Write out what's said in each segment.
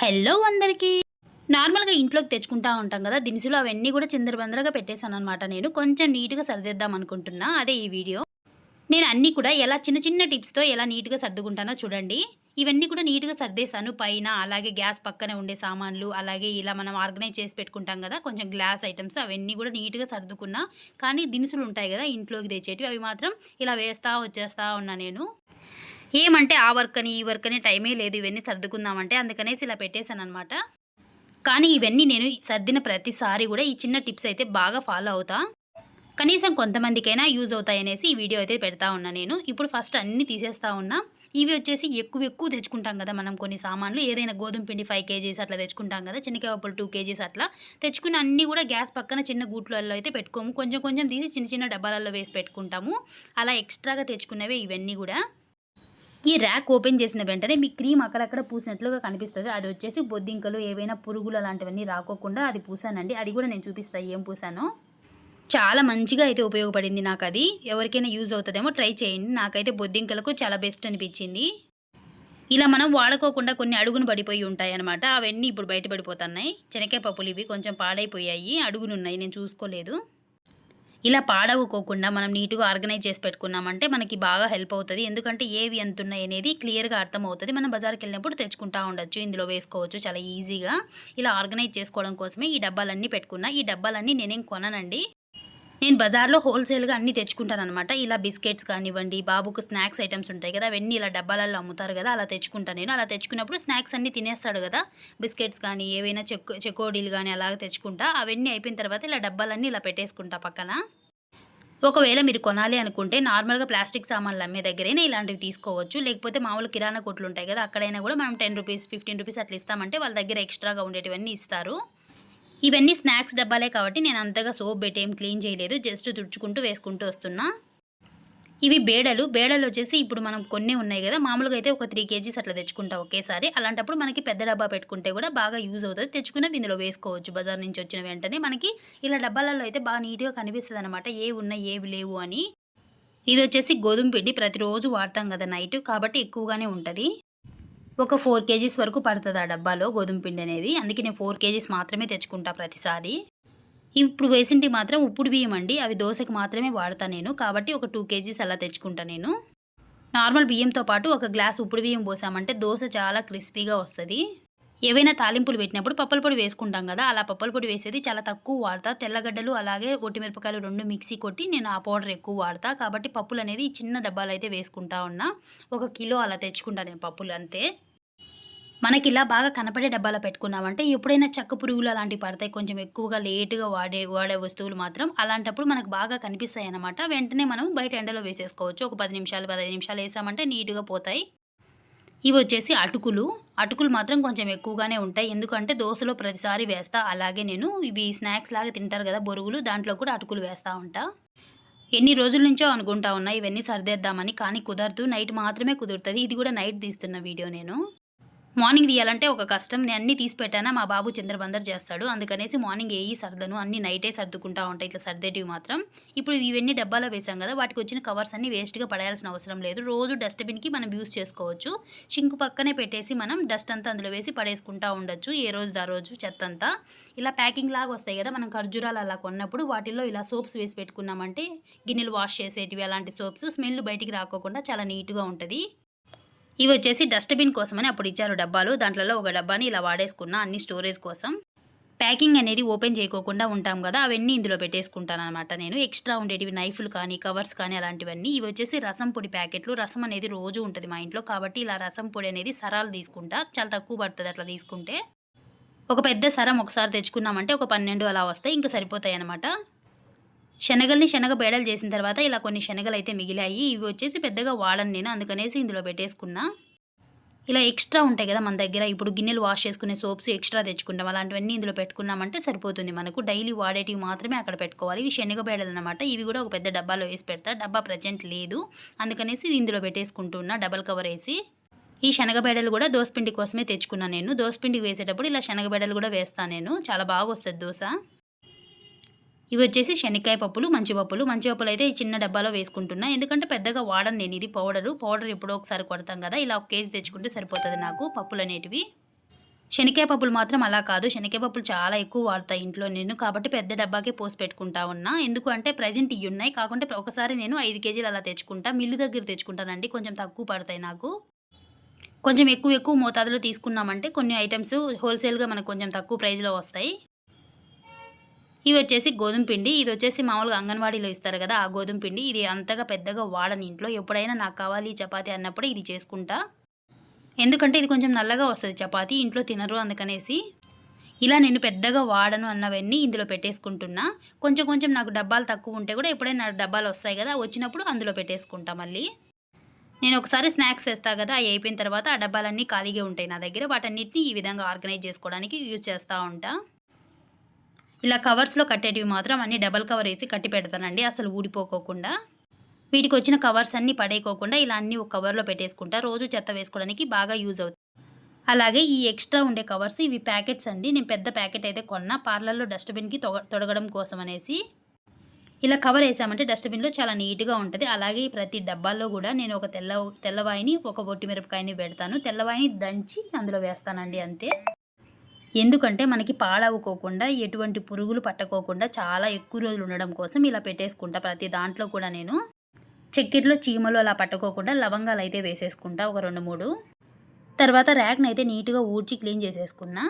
Hello అందరికీ. నార్మల్గా ఇంట్లోకి తెచ్చుకుంటా ఉంటాం కదా దినుసులు అవన్నీ కూడా చిందరబందరగా పెట్టేశాను అనమాట నేను. కొంచెం నీట్గా సర్దిద్దాం అనుకుంటున్నా. అదే ఈ వీడియో. నేను అన్నీ కూడా ఎలా చిన్న చిన్న టిప్స్తో ఎలా నీట్గా సర్దుకుంటానో చూడండి. ఇవన్నీ కూడా నీట్గా సర్దేశాను. పైన అలాగే గ్యాస్ పక్కనే ఉండే సామాన్లు అలాగే ఇలా మనం ఆర్గనైజ్ చేసి పెట్టుకుంటాం కదా కొంచెం గ్లాస్ ఐటమ్స్ అవన్నీ కూడా నీట్గా సర్దుకున్నా. కానీ దినుసులు ఉంటాయి కదా ఇంట్లోకి తెచ్చేటివి. అవి మాత్రం ఇలా వేస్తా వచ్చేస్తా ఉన్నా నేను. ఏమంటే ఆ వర్క్ అని ఈ వర్క్ అని టైమే లేదు ఇవన్నీ సర్దుకుందామంటే అందుకనేసి ఇలా పెట్టేశాను అనమాట కానీ ఇవన్నీ నేను సర్దిన ప్రతిసారి కూడా ఈ చిన్న టిప్స్ అయితే బాగా ఫాలో అవుతా. కనీసం కొంతమందికైనా యూజ్ అవుతాయనేసి ఈ వీడియో అయితే పెడతా ఉన్నా నేను. ఇప్పుడు ఫస్ట్ అన్నీ తీసేస్తా ఉన్నా. ఇవి వచ్చేసి ఎక్కువ ఎక్కువ తెచ్చుకుంటాం కదా మనం కొన్ని సామాన్లు. ఏదైనా గోధుమ పిండి ఫైవ్ కేజీస్ అట్లా తెచ్చుకుంటాం కదా చిన్నకాయ పప్పులు టూ కేజీస్ అట్లా. తెచ్చుకున్న అన్నీ కూడా గ్యాస్ పక్కన చిన్న గూట్లలో అయితే పెట్టుకోము. కొంచెం కొంచెం తీసి చిన్న చిన్న డబ్బాలలో వేసి పెట్టుకుంటాము. అలా ఎక్స్ట్రాగా తెచ్చుకున్నవే ఇవన్నీ కూడా. ఈ ర్యాక్ ఓపెన్ చేసిన వెంటనే మీ క్రీమ్ అక్కడక్కడ పూసినట్లుగా కనిపిస్తుంది. అది వచ్చేసి బొద్దింకలు ఏవైనా పురుగులు అలాంటివన్నీ రాకోకుండా అది పూసానండి. అది కూడా నేను చూపిస్తాను ఏం పూసానో. చాలా మంచిగా అయితే ఉపయోగపడింది నాకు అది ఎవరికైనా యూజ్ అవుతుందేమో ట్రై చేయండి. నాకైతే బొద్దింకలకు చాలా బెస్ట్ అనిపించింది. ఇలా మనం వాడుకోకుండా కొన్ని అడుగును పడిపోయి ఉంటాయి అనమాట అవన్నీ ఇప్పుడు బయటపడిపోతున్నాయి శనగకాయ పప్పులు ఇవి కొంచెం పాడైపోయాయి. అడుగునున్నాయి. నేను చూసుకోలేదు. ఇలా పాడవుకోకుండా మనం నీట్గా ఆర్గనైజ్ చేసి పెట్టుకున్నామంటే మనకి బాగా హెల్ప్ అవుతుంది. ఎందుకంటే ఏవి ఎంత ఉన్నాయి అనేది క్లియర్గా అర్థమవుతుంది. మనం బజార్కి వెళ్ళినప్పుడు తెచ్చుకుంటా ఉండొచ్చు. ఇందులో వేసుకోవచ్చు. చాలా ఈజీగా ఇలా ఆర్గనైజ్ చేసుకోవడం కోసమే ఈ డబ్బాలన్నీ పెట్టుకున్నా. ఈ డబ్బాలన్నీ నేనేం కొననండి. నేను బజార్లో హోల్సేల్గా అన్నీ తెచ్చుకుంటాను అనమాట ఇలా బిస్కెట్స్ కానివ్వండి బాబుకు స్నాక్స్ ఐటమ్స్ ఉంటాయి కదా అవన్నీ ఇలా డబ్బాలలో అమ్ముతారు కదా అలా తెచ్చుకుంటాను నేను. అలా తెచ్చుకున్నప్పుడు స్నాక్స్ అన్నీ తినేస్తాడు కదా బిస్కెట్స్ కానీ ఏవైనా చెక్ చెకోడీలు కానీ అలాగ తెచ్చుకుంటా. అవన్నీ అయిపోయిన తర్వాత ఇలా డబ్బాలన్నీ ఇలా పెట్టేసుకుంటా పక్కన. ఒకవేళ మీరు కొనాలి అనుకుంటే నార్మల్గా ప్లాస్టిక్ సామాన్లు అమ్మే దగ్గరైనా ఇలాంటివి తీసుకోవచ్చు. లేకపోతే మామూలు కిరాణా కొట్లు ఉంటాయి కదా అక్కడైనా కూడా మనం టెన్ రూపీస్ ఫిఫ్టీన్ రూపీస్ అట్లా ఇస్తామంటే వాళ్ళ దగ్గర ఎక్స్ట్రాగా ఉండేటివన్నీ ఇస్తారు. ఇవన్నీ స్నాక్స్ డబ్బాలే కాబట్టి నేను అంతగా సోప్ పెట్టి ఏం క్లీన్ చేయలేదు జస్ట్ తుడుచుకుంటూ వేసుకుంటూ వస్తున్నా. ఇవి బేడలు బేడలు వచ్చేసి ఇప్పుడు మనం కొన్ని ఉన్నాయి కదా మామూలుగా అయితే ఒక త్రీ కేజీస్ అట్లా తెచ్చుకుంటా ఒకేసారి. అలాంటప్పుడు మనకి పెద్ద డబ్బా పెట్టుకుంటే కూడా బాగా యూజ్ అవుతుంది. తెచ్చుకున్నవి ఇందులో వేసుకోవచ్చు. బజార్ నుంచి వచ్చిన వెంటనే మనకి ఇలా డబ్బాలలో అయితే బాగా నీట్గా కనిపిస్తుంది అనమాట ఏ ఉన్నాయి ఏవి లేవు అని. ఇది వచ్చేసి గోధుమ పిండి ప్రతిరోజు వాడతాం కదా నైట్ కాబట్టి ఎక్కువగానే ఉంటుంది. ఒక ఫోర్ కేజీస్ వరకు పడుతుంది ఆ డబ్బాలో గోధుమ పిండి అనేది. అందుకే నేను ఫోర్ కేజీస్ మాత్రమే తెచ్చుకుంటా ప్రతిసారి. ఇప్పుడు వేసింటి మాత్రం ఉప్పుడు బియ్యం అండి. అవి దోశకు మాత్రమే వాడతా నేను. కాబట్టి ఒక టూ కేజీస్ అలా తెచ్చుకుంటా నేను. నార్మల్ బియ్యంతో పాటు ఒక గ్లాస్ ఉప్పుడు బియ్యం పోసామంటే దోశ చాలా క్రిస్పీగా వస్తుంది. ఏవైనా తాలింపులు పెట్టినప్పుడు పప్పల పొడి వేసుకుంటాం కదా అలా పప్పల పొడి వేసేది చాలా తక్కువ వాడతా. తెల్లగడ్డలు అలాగే ఒట్టిమిరపకాయలు రెండు మిక్సీ కొట్టి నేను ఆ పౌడర్ ఎక్కువ వాడతా. కాబట్టి పప్పులు అనేది చిన్న డబ్బాలు అయితే వేసుకుంటా ఉన్నా. ఒక కిలో అలా తెచ్చుకుంటా నేను పప్పులు అంతే. మనకి ఇలా బాగా కనపడే డబ్బాలో పెట్టుకున్నామంటే ఎప్పుడైనా చెక్క పురుగులు అలాంటివి పడతాయి. కొంచెం ఎక్కువగా లేటుగా వాడే వాడే వస్తువులు మాత్రం అలాంటప్పుడు మనకు బాగా కనిపిస్తాయి అనమాట వెంటనే మనం బయట ఎండలో వేసేసుకోవచ్చు. ఒక పది నిమిషాలు పదహైదు నిమిషాలు వేసామంటే నీట్గా పోతాయి. ఇవి వచ్చేసి అటుకులు. అటుకులు మాత్రం కొంచెం ఎక్కువగానే ఉంటాయి. ఎందుకంటే దోశలో ప్రతిసారి వేస్తా. అలాగే నేను ఇవి స్నాక్స్ లాగా తింటారు కదా బొరుగులు దాంట్లో కూడా అటుకులు వేస్తూ ఉంటా. ఎన్ని రోజుల నుంచో అనుకుంటా ఉన్నా ఇవన్నీ సర్దేద్దామని. కానీ కుదరదు. నైట్ మాత్రమే కుదురుతుంది. ఇది కూడా నైట్ తీస్తున్న వీడియో నేను. మార్నింగ్ తీయాలంటే ఒక కష్టం. నేను అన్నీ తీసి పెట్టానా? మా బాబు చంద్రబందర్ చేస్తాడు. అందుకనేసి మార్నింగ్ ఏయి సర్దను. అన్ని నైటే సర్దుకుంటా ఉంటాయి ఇట్లా సర్దేటివి మాత్రం. ఇప్పుడు ఇవన్నీ డబ్బాలో వేసాం కదా వాటికి వచ్చిన కవర్స్ అన్ని వేస్ట్గా పడేయాల్సిన అవసరం లేదు. రోజు డస్ట్బిన్కి మనం యూస్ చేసుకోవచ్చు. షింకు పక్కనే పెట్టేసి మనం డస్ట్ అంతా అందులో వేసి పడేసుకుంటా ఉండొచ్చు. ఏ రోజు ఆ రోజు చెత్త అంతా. ఇలా ప్యాకింగ్ లాగా వస్తాయి కదా మనం ఖర్జూరాలు అలా కొన్నప్పుడు వాటిల్లో ఇలా సోప్స్ వేసి పెట్టుకున్నామంటే గిన్నెలు వాష్ చేసేటివి అలాంటి సోప్స్ స్మెల్ బయటికి రాకోకుండా చాలా నీట్గా ఉంటుంది. ఇవి వచ్చేసి డస్ట్బిన్ కోసమని అప్పుడు ఇచ్చారు డబ్బాలు. దాంట్లో ఒక డబ్బాని ఇలా వాడేసుకున్నా అన్ని స్టోరేజ్ కోసం. ప్యాకింగ్ అనేది ఓపెన్ చేయకోకుండా ఉంటాం కదా అవన్నీ ఇందులో పెట్టేసుకుంటాను అనమాట నేను. ఎక్స్ట్రా ఉండేటివి నైఫ్లు కానీ కవర్స్ కానీ అలాంటివన్నీ. ఇవి వచ్చేసి రసం పొడి ప్యాకెట్లు. రసం అనేది రోజు ఉంటుంది మా ఇంట్లో కాబట్టి ఇలా రసం పొడి అనేది సరాలు తీసుకుంటా. చాలా తక్కువ పడుతుంది అట్లా తీసుకుంటే. ఒక పెద్ద సరం ఒకసారి తెచ్చుకున్నామంటే ఒక పన్నెండు అలా వస్తాయి. ఇంకా సరిపోతాయి అనమాట శనగల్ని శనగ బేడలు చేసిన తర్వాత ఇలా కొన్ని శనగలు అయితే మిగిలాయి. ఇవి వచ్చేసి పెద్దగా వాడను నేను అందుకనేసి ఇందులో పెట్టేసుకున్నా. ఇలా ఎక్స్ట్రా ఉంటాయి కదా మన దగ్గర. ఇప్పుడు గిన్నెలు వాష్ చేసుకునే సోప్స్ ఎక్స్ట్రా తెచ్చుకుంటాం. అలాంటివన్నీ ఇందులో పెట్టుకున్నామంటే సరిపోతుంది మనకు. డైలీ వాడేటివి మాత్రమే అక్కడ పెట్టుకోవాలి. ఇవి శనగ బేడలు అనమాట ఇవి కూడా ఒక పెద్ద డబ్బాలో వేసి పెడతా. డబ్బా ప్రజెంట్ లేదు. అందుకనేసి ఇది ఇందులో పెట్టేసుకుంటున్నా డబల్ కవర్ వేసి. ఈ శనగబెడలు కూడా దోసపిండి కోసమే తెచ్చుకున్నాను నేను. దోసపిండికి వేసేటప్పుడు ఇలా శనగబెడలు కూడా వేస్తాను నేను. చాలా బాగా వస్తుంది దోశ. ఇవి వచ్చేసి శనక్కాయ పప్పులు మంచి పప్పులు. మంచి పప్పులు అయితే ఈ చిన్న డబ్బాలో వేసుకుంటున్నా. ఎందుకంటే పెద్దగా వాడను నేను. ఇది పౌడరు. పౌడర్ ఎప్పుడో ఒకసారి కొడతాం కదా. ఇలా ఒక కేజీ తెచ్చుకుంటే సరిపోతుంది నాకు పప్పులు అనేటివి. శనక్కాయ పప్పులు మాత్రం అలా కాదు. శనక్కాయ పప్పులు చాలా ఎక్కువ వాడతాయి ఇంట్లో నేను. కాబట్టి పెద్ద డబ్బాకే పోసి పెట్టుకుంటా ఉన్నా. ఎందుకు అంటే ప్రజెంట్ ఇవి ఉన్నాయి. కాకుంటే ఒకసారి నేను ఐదు కేజీలు అలా తెచ్చుకుంటా. మిల్లు దగ్గర తెచ్చుకుంటానండి. కొంచెం తక్కువ పడతాయి నాకు. కొంచెం ఎక్కువ ఎక్కువ మోతాదులో తీసుకున్నామంటే కొన్ని ఐటమ్స్ హోల్సేల్గా మనకు కొంచెం తక్కువ ప్రైస్లో వస్తాయి. ఇవి వచ్చేసి గోధుమ పిండి. ఇది వచ్చేసి మామూలుగా అంగన్వాడీలో ఇస్తారు కదా ఆ గోధుమ పిండి. ఇది అంతగా పెద్దగా వాడని ఇంట్లో. ఎప్పుడైనా నాకు కావాలి చపాతీ అన్నప్పుడు ఇది చేసుకుంటా. ఎందుకంటే ఇది కొంచెం నల్లగా వస్తుంది చపాతీ ఇంట్లో తినరు అందుకనేసి. ఇలా నేను పెద్దగా వాడను అన్నవన్నీ ఇందులో పెట్టేసుకుంటున్నా. కొంచెం కొంచెం నాకు డబ్బాలు తక్కువ ఉంటే కూడా ఎప్పుడైనా నాకు డబ్బాలు వస్తాయి కదా వచ్చినప్పుడు అందులో పెట్టేసుకుంటా మళ్ళీ. నేను ఒకసారి స్నాక్స్ వేస్తాను కదా అవి అయిపోయిన తర్వాత ఆ డబ్బాలన్నీ ఖాళీగా ఉంటాయి నా దగ్గర. వాటన్నిటిని ఈ విధంగా ఆర్గనైజ్ చేసుకోవడానికి యూజ్ చేస్తూ ఉంటాను ఇలా కవర్స్లో కట్టేటివి మాత్రం అన్ని డబల్ కవర్ వేసి కట్టి పెడతానండి అసలు ఊడిపోకోకుండా. వీటికి వచ్చిన కవర్స్ అన్నీ పడేయకోకుండా ఇలా అన్ని ఒక కవర్లో పెట్టేసుకుంటా రోజు చెత్త వేసుకోవడానికి బాగా యూజ్ అవుతుంది. అలాగే ఈ ఎక్స్ట్రా ఉండే కవర్స్ ఇవి ప్యాకెట్స్ అండి నేను పెద్ద ప్యాకెట్ అయితే కొన్నా పార్లర్లో డస్ట్బిన్కి తొడగడం కోసం అనేసి. ఇలా కవర్ వేసామంటే డస్ట్బిన్లో చాలా నీట్గా ఉంటుంది అలాగే ప్రతి డబ్బాల్లో కూడా నేను ఒక తెల్ల తెల్లవాయిని ఒక బొట్టి మిరపకాయని పెడతాను తెల్లవాయిని దంచి అందులో వేస్తానండి అంతే. ఎందుకంటే మనకి పాడవుకోకుండా ఎటువంటి పురుగులు పట్టకోకుండా చాలా ఎక్కువ రోజులు ఉండడం కోసం ఇలా పెట్టేసుకుంటా. ప్రతి దాంట్లో కూడా నేను చక్కెరలో చీమలు అలా పట్టుకోకుండా లవంగాలు అయితే వేసేసుకుంటా ఒక రెండు మూడు. తర్వాత ర్యాక్ని అయితే నీట్గా ఊడ్చి క్లీన్ చేసేసుకున్నా.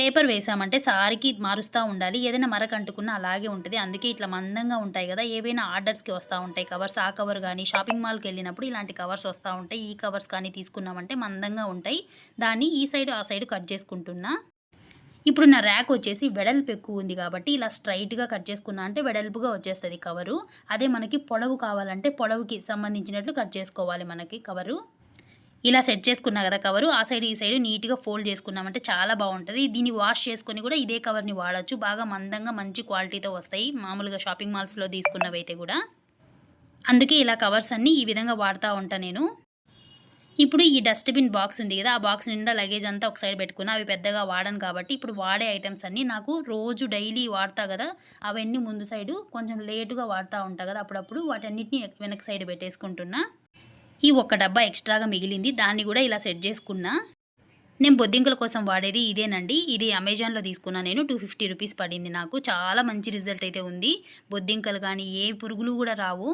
పేపర్ వేసామంటే సారికి మారుస్తూ ఉండాలి. ఏదైనా మరక అంటుకున్నా అలాగే ఉంటుంది. అందుకే ఇట్లా మందంగా ఉంటాయి కదా. ఏవైనా ఆర్డర్స్కి వస్తూ ఉంటాయి కవర్స్. ఆ కవర్ కానీ షాపింగ్ మాల్కి వెళ్ళినప్పుడు ఇలాంటి కవర్స్ వస్తూ ఉంటాయి. ఈ కవర్స్ కానీ తీసుకున్నామంటే మందంగా ఉంటాయి. దాన్ని ఈ సైడ్ ఆ సైడ్ కట్ చేసుకుంటున్నా. ఇప్పుడు నా ర్యాక్ వచ్చేసి వెడల్పు ఎక్కువ ఉంది కాబట్టి ఇలా స్ట్రైట్గా కట్ చేసుకున్నా అంటే వెడల్పుగా వచ్చేస్తుంది కవరు. అదే మనకి పొడవు కావాలంటే పొడవుకి సంబంధించినట్లు కట్ చేసుకోవాలి మనకి కవరు. ఇలా సెట్ చేసుకున్నా కదా కవరు. ఆ సైడ్ ఈ సైడ్ నీట్గా ఫోల్డ్ చేసుకున్నామంటే చాలా బాగుంటుంది. దీన్ని వాష్ చేసుకొని కూడా ఇదే కవర్ని వాడచ్చు. బాగా మందంగా మంచి క్వాలిటీతో వస్తాయి. మామూలుగా షాపింగ్ మాల్స్లో తీసుకున్నవైతే కూడా. అందుకే ఇలా కవర్స్ అన్నీ ఈ విధంగా వాడుతూ ఉంటాను నేను. ఇప్పుడు ఈ డస్ట్బిన్ బాక్స్ ఉంది కదా ఆ బాక్స్ నిండా లగేజ్ అంతా ఒక సైడ్ పెట్టుకున్నా అవి పెద్దగా వాడను కాబట్టి ఇప్పుడు వాడే ఐటమ్స్ అన్నీ నాకు రోజు డైలీ వాడతా కదా అవన్నీ ముందు సైడు కొంచెం లేటుగా వాడుతూ ఉంటా కదా అప్పుడప్పుడు. వాటన్నిటిని వెనక సైడ్ పెట్టేసుకుంటున్నా. ఈ ఒక్క డబ్బా ఎక్స్ట్రాగా మిగిలింది దాన్ని కూడా ఇలా సెట్ చేసుకున్నా. నేను బొద్దింకల కోసం వాడేది ఇదేనండి. ఇది అమెజాన్లో తీసుకున్నా నేను. టూ ఫిఫ్టీ రూపీస్ పడింది నాకు. చాలా మంచి రిజల్ట్ అయితే ఉంది. బొద్దింకలు కానీ ఏ పురుగులు కూడా రావు.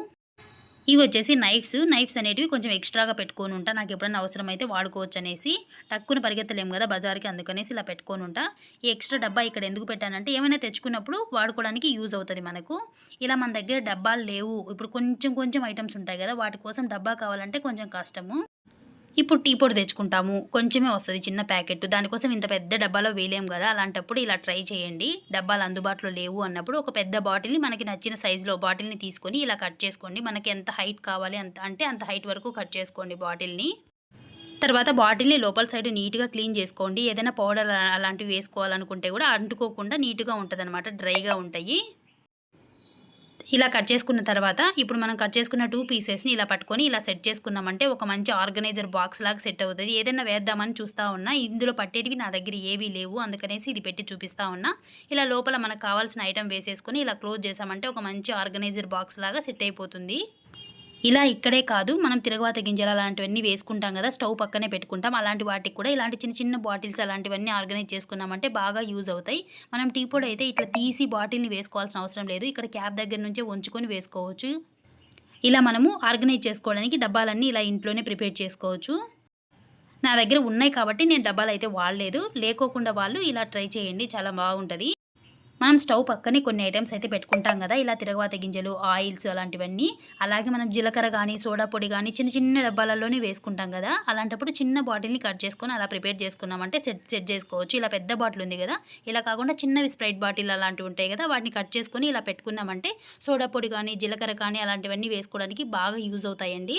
ఇవి వచ్చేసి నైఫ్స్. నైఫ్స్ అనేటివి కొంచెం ఎక్స్ట్రాగా పెట్టుకొని ఉంటా. నాకు ఎప్పుడైనా అవసరం అయితే వాడుకోవచ్చు అనేసి టక్కున పరిగెత్తలేము కదా బజార్కి అందుకనేసి ఇలా పెట్టుకొని ఉంటా. ఈ ఎక్స్ట్రా డబ్బా ఇక్కడ ఎందుకు పెట్టానంటే ఏమైనా తెచ్చుకున్నప్పుడు వాడుకోవడానికి యూజ్ అవుతుంది మనకు. ఇలా మన దగ్గర డబ్బాలు లేవు. ఇప్పుడు కొంచెం కొంచెం ఐటమ్స్ ఉంటాయి కదా వాటి కోసం డబ్బా కావాలంటే కొంచెం కష్టము. ఇప్పుడు టీ పొడి తెచ్చుకుంటాము కొంచెమే వస్తుంది చిన్న ప్యాకెట్ దానికోసం ఇంత పెద్ద డబ్బాలో వేయలేం కదా అలాంటప్పుడు ఇలా ట్రై చేయండి. డబ్బాలు అందుబాటులో లేవు అన్నప్పుడు ఒక పెద్ద బాటిల్ని మనకి నచ్చిన సైజులో బాటిల్ని తీసుకొని ఇలా కట్ చేసుకోండి. మనకి ఎంత హైట్ కావాలి అంత అంటే అంత హైట్ వరకు కట్ చేసుకోండి బాటిల్ని. తర్వాత బాటిల్ని లోపల సైడ్ నీట్గా క్లీన్ చేసుకోండి. ఏదైనా పౌడర్ అలాంటివి వేసుకోవాలనుకుంటే కూడా అంటుకోకుండా నీట్గా ఉంటుంది డ్రైగా ఉంటాయి. ఇలా కట్ చేసుకున్న తర్వాత ఇప్పుడు మనం కట్ చేసుకున్న టూ పీసెస్ని ఇలా పట్టుకొని ఇలా సెట్ చేసుకున్నామంటే ఒక మంచి ఆర్గనైజర్ బాక్స్ లాగా సెట్ అవుతుంది. ఏదైనా వేద్దామని చూస్తూ ఉన్నా ఇందులో పట్టేటివి నా దగ్గర ఏవీ లేవు. అందుకనేసి ఇది పెట్టి చూపిస్తూ ఉన్నా. ఇలా లోపల మనకు కావాల్సిన ఐటమ్ వేసేసుకొని ఇలా క్లోజ్ చేసామంటే ఒక మంచి ఆర్గనైజర్ బాక్స్ లాగా సెట్ అయిపోతుంది. ఇలా ఇక్కడే కాదు మనం తిరగవాత గింజలు అలాంటివన్నీ వేసుకుంటాం కదా స్టవ్ పక్కనే పెట్టుకుంటాం. అలాంటి వాటికి కూడా ఇలాంటి చిన్న చిన్న బాటిల్స్ అలాంటివన్నీ ఆర్గనైజ్ చేసుకున్నామంటే బాగా యూజ్ అవుతాయి. మనం టీ పొడి అయితే ఇట్లా తీసి బాటిల్ని వేసుకోవాల్సిన అవసరం లేదు. ఇక్కడ క్యాప్ దగ్గర నుంచే ఉంచుకొని వేసుకోవచ్చు. ఇలా మనము ఆర్గనైజ్ చేసుకోవడానికి డబ్బాలన్నీ ఇలా ఇంట్లోనే ప్రిపేర్ చేసుకోవచ్చు. నా దగ్గర ఉన్నాయి కాబట్టి నేను డబ్బాలు అయితే వాడలేదు. లేకోకుండా వాళ్ళు ఇలా ట్రై చేయండి చాలా బాగుంటుంది. మనం స్టవ్ పక్కనే కొన్ని ఐటమ్స్ అయితే పెట్టుకుంటాం కదా ఇలా తిరగవాత గింజలు ఆయిల్స్ అలాంటివన్నీ. అలాగే మనం జీలకర్ర కానీ సోడా పొడి కానీ చిన్న చిన్న డబ్బాలలోనే వేసుకుంటాం కదా అలాంటప్పుడు చిన్న బాటిల్ని కట్ చేసుకొని అలా ప్రిపేర్ చేసుకున్నామంటే సెట్ సెట్ చేసుకోవచ్చు. ఇలా పెద్ద బాటిల్ ఉంది కదా ఇలా కాకుండా చిన్నవి స్ప్రైట్ బాటిల్ అలాంటివి ఉంటాయి కదా వాటిని కట్ చేసుకొని ఇలా పెట్టుకున్నామంటే సోడా పొడి కానీ జీలకర్ర కానీ అలాంటివన్నీ వేసుకోవడానికి బాగా యూజ్ అవుతాయండి.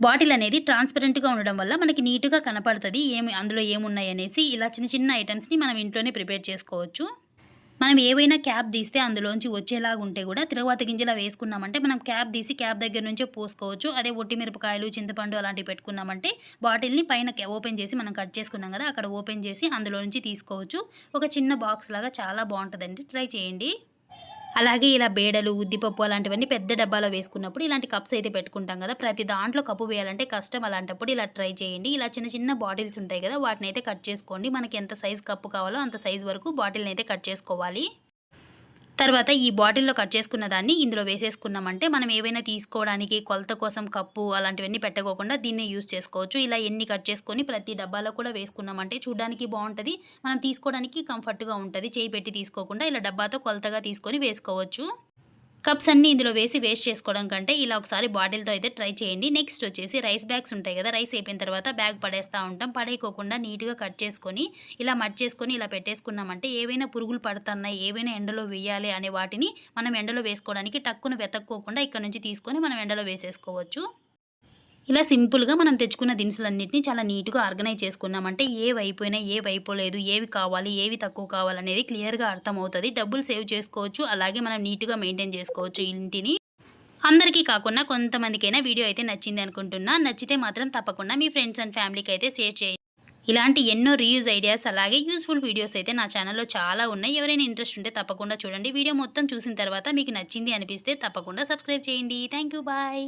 బాటిల్ అనేది ట్రాన్స్పరెంట్గా ఉండడం వల్ల మనకి నీట్గా కనపడుతుంది ఏమి అందులో ఏమున్నాయి అనేసి ఇలా చిన్న చిన్న ఐటమ్స్ని మనం ఇంట్లోనే ప్రిపేర్ చేసుకోవచ్చు. మనం ఏవైనా క్యాప్ తీస్తే అందులోంచి వచ్చేలాగా ఉంటే కూడా తిరగవాత గింజలా వేసుకున్నామంటే మనం క్యాప్ తీసి క్యాప్ దగ్గర నుంచే పోసుకోవచ్చు. అదే ఒట్టి మిరపకాయలు చింతపండు అలాంటివి పెట్టుకున్నామంటే బాటిల్ని పైన ఓపెన్ చేసి మనం కట్ చేసుకున్నాం కదా అక్కడ ఓపెన్ చేసి అందులో నుంచి తీసుకోవచ్చు. ఒక చిన్న బాక్స్ లాగా చాలా బాగుంటుందండి. ట్రై చేయండి. అలాగే ఇలా బేడలు ఉద్దిపప్పు అలాంటివన్నీ పెద్ద డబ్బాలో వేసుకున్నప్పుడు ఇలాంటి కప్స్ అయితే పెట్టుకుంటాం కదా. ప్రతి దాంట్లో కప్పు వేయాలంటే కష్టం అలాంటప్పుడు ఇలా ట్రై చేయండి. ఇలా చిన్న చిన్న బాటిల్స్ ఉంటాయి కదా వాటిని అయితే కట్ చేసుకోండి. మనకి ఎంత సైజ్ కప్పు కావాలో అంత సైజ్ వరకు బాటిల్ని అయితే కట్ చేసుకోవాలి. తర్వాత ఈ బాటిల్లో కట్ చేసుకున్న దాన్ని ఇందులో వేసేసుకున్నామంటే మనం ఏవైనా తీసుకోవడానికి కొలత కోసం కప్పు అలాంటివన్నీ పెట్టకోకుండా దీన్నే యూస్ చేసుకోవచ్చు. ఇలా ఎన్ని కట్ చేసుకొని ప్రతి డబ్బాలో కూడా వేసుకున్నామంటే చూడడానికి బాగుంటుంది. మనం తీసుకోవడానికి కంఫర్ట్గా ఉంటుంది. చేయి పెట్టి తీసుకోకుండా ఇలా డబ్బాతో కొలతగా తీసుకొని వేసుకోవచ్చు. కప్స్ అన్నీ ఇందులో వేసి వేస్ట్ చేసుకోవడం కంటే ఇలా ఒకసారి బాటిల్తో అయితే ట్రై చేయండి. నెక్స్ట్ వచ్చేసి రైస్ బ్యాగ్స్ ఉంటాయి కదా రైస్ అయిపోయిన తర్వాత బ్యాగ్ పడేస్తూ ఉంటాం. పడేయకోకుండా నీట్గా కట్ చేసుకొని ఇలా మట్ చేసుకొని ఇలా పెట్టేసుకున్నామంటే ఏవైనా పురుగులు పడుతున్నాయి ఏవైనా ఎండలో వేయాలి అనే వాటిని మనం ఎండలో వేసుకోవడానికి టక్కును వెతక్కోకుండా ఇక్కడ నుంచి తీసుకొని మనం ఎండలో వేసేసుకోవచ్చు. ఇలా సింపుల్గా మనం తెచ్చుకున్న దినుసులన్నింటినీ చాలా నీట్గా ఆర్గనైజ్ చేసుకున్నామంటే ఏవి అయిపోయినా ఏవి అయిపోలేదు ఏవి కావాలి ఏవి తక్కువ కావాలనేది క్లియర్గా అర్థమవుతుంది. డబ్బులు సేవ్ చేసుకోవచ్చు అలాగే మనం నీట్గా మెయింటైన్ చేసుకోవచ్చు ఇంటిని. అందరికీ కాకుండా కొంతమందికైనా వీడియో అయితే నచ్చింది అనుకుంటున్నా. నచ్చితే మాత్రం తప్పకుండా మీ ఫ్రెండ్స్ అండ్ ఫ్యామిలీకి అయితే షేర్ చేయండి. ఇలాంటి ఎన్నో రీయూజ్ ఐడియాస్ అలాగే యూస్ఫుల్ వీడియోస్ అయితే నా ఛానల్లో చాలా ఉన్నాయి. ఎవరైనా ఇంట్రెస్ట్ ఉంటే తప్పకుండా చూడండి. వీడియో మొత్తం చూసిన తర్వాత మీకు నచ్చింది అనిపిస్తే తప్పకుండా సబ్స్క్రైబ్ చేయండి. Thank you bye.